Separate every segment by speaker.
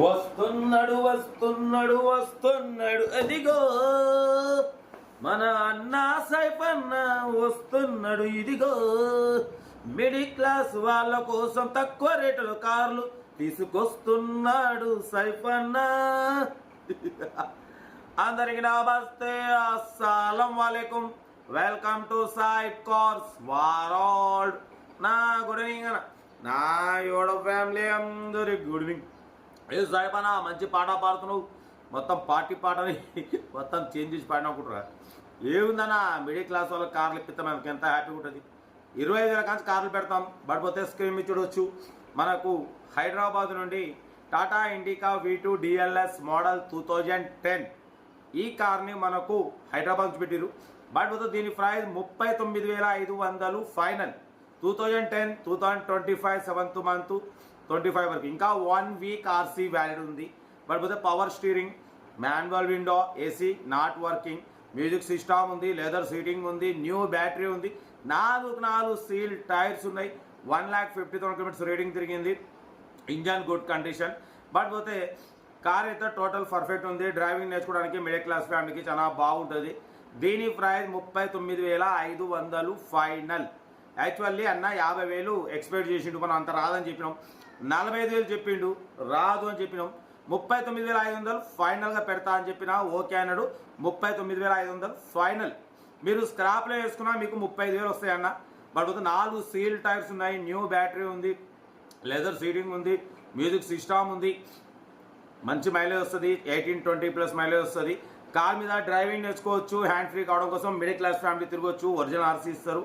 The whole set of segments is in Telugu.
Speaker 1: వస్తున్నాడు వస్తున్నాడు వస్తున్నాడు. అదిగో మన అన్న సైపన్న వస్తున్నాడు. ఇదిగో మిడిల్ క్లాస్ వాళ్ళ కోసం తక్కువ రేటులో కార్లు తీసుకొస్తున్నాడు సైపన్న అందరికి నమస్తే అస్సలం వాలేకుం. Welcome to Sai cars world నా గుడ్ ఈవినింగ్ అన్న. నా యోడ ఫ్యామిలీ అందరి గుడ్ ఈవినింగ్. ఏ సాయిబానా మంచి పాట పాడుతున్నావు? మొత్తం పార్టీ పాటని మొత్తం చేంజ్ చేసి పాడినా అనుకుంటారా ఏముందన్నా మిడిల్ క్లాస్ వాళ్ళకి కార్లు ఇప్పిస్తాం మనకి ఎంత హ్యాపీగా ఉంటుంది. ఇరవై ఐదు రకాల కార్లు పెడతాం. పడిపోతే స్క్రీన్ చూడవచ్చు మనకు హైదరాబాద్ నుండి Tata Indica V two DLS model two thousand ten. ఈ కార్ని మనకు హైదరాబాద్ నుంచి పెట్టిరు బట్ దీని ప్రైస్ ముప్పై తొమ్మిది వేల ఐదు వందలు final. Two thousand ten two thousand twenty five seventh month twenty five వరకు. ఇంకా వన్ వీక్ ఆర్సీ వ్యాలిడ్ ఉంది. బట్ పోతే power steering manual window AC not working music system ఉంది లెదర్ సీటింగ్ ఉంది న్యూ బ్యాటరీ ఉంది. నాలుగు నాలుగు సీల్ టైర్స్ ఉన్నాయి. One lakh fifty thousand kilometres rating తిరిగింది. ఇంజన్ గుడ్ కండిషన్ బట్ పోతే కార్ అయితే టోటల్ పర్ఫెక్ట్ ఉంది. డ్రైవింగ్ నేర్చుకోవడానికి మిడిల్ క్లాస్ ఫ్యామిలీకి చాలా బాగుంటుంది. దీని ప్రైస్ ముప్పై తొమ్మిది వేల ఐదు వందలు ఫైనల్ యాక్చువల్లీ అన్న యాభై వేలు ఎక్స్పెక్ట్ చేసిండు మనం అంత రాదని చెప్పినాం. నలభై ఐదు వేలు చెప్పిండు రాదు అని చెప్పినాం. ముప్పై తొమ్మిది వేల ఐదు వందలు ఫైనల్గా పెడతా అని చెప్పిన ఓకే అన్నాడు. ముప్పై తొమ్మిది వేల ఐదు వందలు ఫైనల్ మీరు స్క్రాప్లో వేసుకున్నా మీకు ముప్పై ఐదు వేలు వస్తాయన్న బట్ నాలుగు సీల్ టైర్స్ ఉన్నాయి న్యూ బ్యాటరీ ఉంది లెదర్ సీటింగ్ ఉంది మ్యూజిక్ సిస్టమ్ ఉంది. మంచి మైలేజ్ వస్తుంది ఎయిటీన్ ట్వంటీ ప్లస్ మైలేజ్ వస్తుంది. కార్ మీద డ్రైవింగ్ నేర్చుకోవచ్చు హ్యాండ్ ఫ్రీ కావడం కోసం మిడిల్ క్లాస్ ఫ్యామిలీ తిరగవచ్చు ఒరిజినల్ ఆర్సీ ఇస్తారు.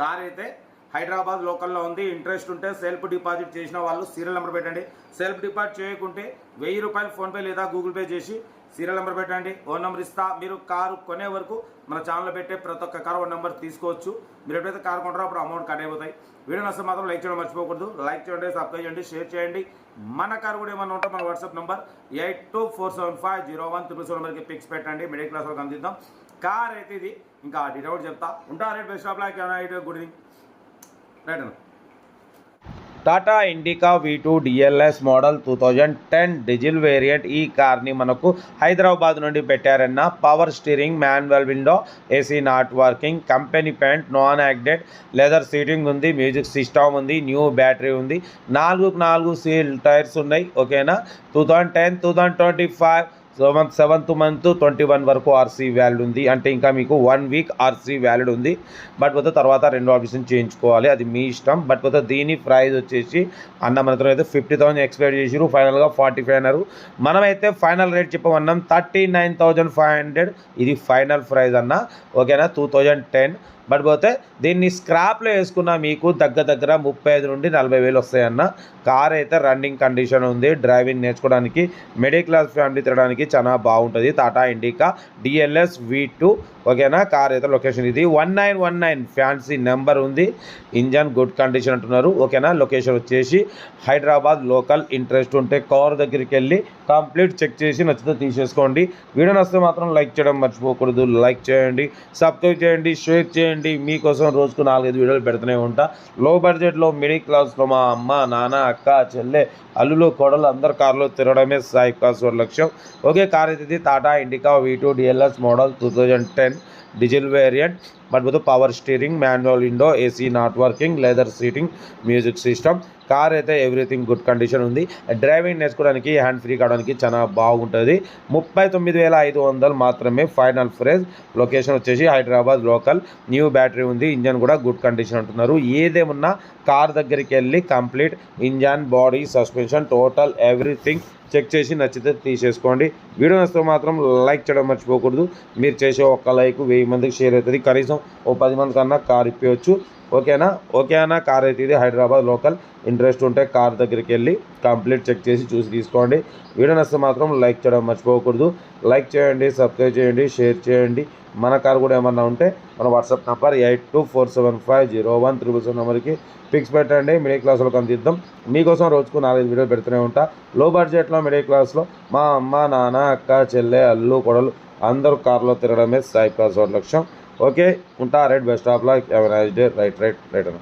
Speaker 1: కార్ అయితే హైదరాబాద్ లోకల్లో ఉంది. ఇంట్రెస్ట్ ఉంటే సెల్ఫ్ డిపాజిట్ చేసిన వాళ్ళు సీరియల్ నెంబర్ పెట్టండి. సెల్ఫ్ డిపాజిట్ చేయకుంటే వెయ్యి రూపాయలు ఫోన్పే లేదా గూగుల్ పే చేసి సీరియల్ నెంబర్ పెట్టండి. ఓ నెంబర్ ఇస్తా. మీరు కారు కొనే వరకు మన ఛానల్లో పెట్టే ప్రతి ఒక్క కారు ఓ నెంబర్ తీసుకోవచ్చు. మీరు ఎప్పుడైతే కారు కొంటారో అప్పుడు అమౌంట్ కట్ అయిపోతాయి. వీడియో నష్టం మాత్రం లైక్ చేయడం మర్చిపోకూడదు. లైక్ చేయండి సబ్స్క్రైబ్ చేయండి షేర్ చేయండి. మన కారు కూడా ఏమన్నా ఉంటే మన WhatsApp number eight two four seven five zero one triple seven నెంబర్కి పిక్స్ పెట్టండి. మిడిల్ క్లాస్ వాళ్ళకి అందిద్దాం. కార్ అయితే ఇది. ఇంకా డీటెయిల్ చెప్తా. ఉంటా right best of luck good evening right అన్న.
Speaker 2: Tata Indica V two DLS model two thousand ten diesel variant ఈ కార్ని మనకు హైదరాబాద్ నుండి పెట్టారన్న power steering manual window AC not working company paint non యాక్డెడ్ leather seating ఉంది మ్యూజిక్ సిస్టమ్ ఉంది న్యూ బ్యాటరీ ఉంది. నాలుగు నాలుగు సీల్ టైర్స్ ఉన్నాయి. ఓకేనా two thousand ten two thousand twenty five seventh seventh month twenty one వరకు ఆర్సీ వ్యాలిడ్ ఉంది. అంటే ఇంకా మీకు వన్ వీక్ ఆర్సీ వ్యాలిడ్ ఉంది. బట్ పోతే తర్వాత రెండు ఆప్షన్ చేయించుకోవాలి. అది మీ ఇష్టం. బట్ పోతే దీని ప్రైజ్ వచ్చేసి అన్న మనతో అయితే ఫిఫ్టీ థౌసండ్ ఎక్స్పెక్ట్ చేసిరు ఫైనల్గా ఫార్టీ ఫైవ్ అన్నారు. మనమైతే final rate చెప్పమన్నాం. Thirty nine thousand five hundred. ఇది ఫైనల్ ప్రైజ్ అన్న. ఓకేనా? Two thousand ten. బట్ పోతే దీన్ని స్క్రాప్లో వేసుకున్న మీకు దగ్గర దగ్గర ముప్పై ఐదు నుండి నలభై వేలు వస్తాయన్న కార్ అయితే రన్నింగ్ కండిషన్ ఉంది. డ్రైవింగ్ నేర్చుకోవడానికి మిడిల్ క్లాస్ ఫ్యామిలీ తిరగడానికి చాలా బాగుంటుంది. Tata Indica DLS V two ఓకేనా? కార్ అయితే లొకేషన్ ఇది. One nine one nine fancy number ఉంది. ఇంజన్ గుడ్ కండిషన్ అంటున్నారు. ఓకేనా? లొకేషన్ వచ్చేసి హైదరాబాద్ లోకల్ ఇంట్రెస్ట్ ఉంటే కార్ దగ్గరికి వెళ్ళి కంప్లీట్ చెక్ చేసి నచ్చితే తీసేసుకోండి. వీడియో నచ్చితే మాత్రం లైక్ చేయడం మర్చిపోకూడదు. లైక్ చేయండి సబ్స్క్రైబ్ చేయండి షేర్ చేయండి. మీకోసం రోజుకు నాలుగైదు వీడియోలు పెడుతూనే ఉంటా. లో బడ్జెట్లో మిడిల్ క్లాస్లో మా అమ్మ నాన్న అక్క చెల్లె అల్లులు కొడలు అందరు కార్లో తిరగడమే సాయి కాసోర్ లక్ష్యం. ఓకే కార్ అయితే Tata Indica V two DLS model two thousand ten diesel variant but with power steering manual window AC not working leather seating music system. Car అయితే ఎవ్రీథింగ్ గుడ్ కండిషన్ ఉంది. డ్రైవింగ్ నేర్చుకోవడానికి హ్యాండ్ ఫ్రీ కావడానికి చాలా బాగుంటుంది. ముప్పై తొమ్మిది వేల ఐదు వందలు మాత్రమే ఫైనల్ ప్రైస్ లొకేషన్ వచ్చేసి హైదరాబాద్ లోకల్. న్యూ బ్యాటరీ ఉంది ఇంజన్ కూడా గుడ్ కండిషన్ అంటున్నారు. ఏదేమున్నా కార్ దగ్గరికి వెళ్ళి complete engine body suspension total everything check చేసి నచ్చితే తీసేసుకోండి. వీడియో నచ్చితే మాత్రం లైక్ చేయడం మర్చిపోకూడదు. మీరు చేసే ఒక్క లైక్ వెయ్యి మందికి షేర్ అవుతుంది. కనీసం ఓ పది మంది కన్నా కార్ ఇప్పవచ్చు ఓకేనా? ఓకేనా కార్ అయితే ఇది హైదరాబాద్ లోకల్. ఇంట్రెస్ట్ ఉంటే కార్ దగ్గరికి వెళ్ళి కంప్లీట్ చెక్ చేసి చూసి తీసుకోండి. వీడియో నచ్చితే మాత్రం లైక్ చేయడం మర్చిపోకూడదు. లైక్ చేయండి సబ్స్క్రైబ్ చేయండి షేర్ చేయండి. మన కార్ కూడా ఏమన్నా ఉంటే మన WhatsApp number eight two four seven five zero one triple seven నెంబర్కి పిక్స్ పెట్టండి. మిడిల్ క్లాస్లో అందిద్దాం మీకోసం రోజుకు నాలుగైదు వీడియోలు పెడుతూనే ఉంటా. లో బడ్జెట్లో మిడిల్ క్లాస్లో మా అమ్మ నాన్న అక్క చెల్లె అల్లు కొడలు అందరూ కారులో తిరగడమే సాయి క్లాస్ లక్ష్యం. ఓకే ఉంటా right best of luck have nice day right right right అన్న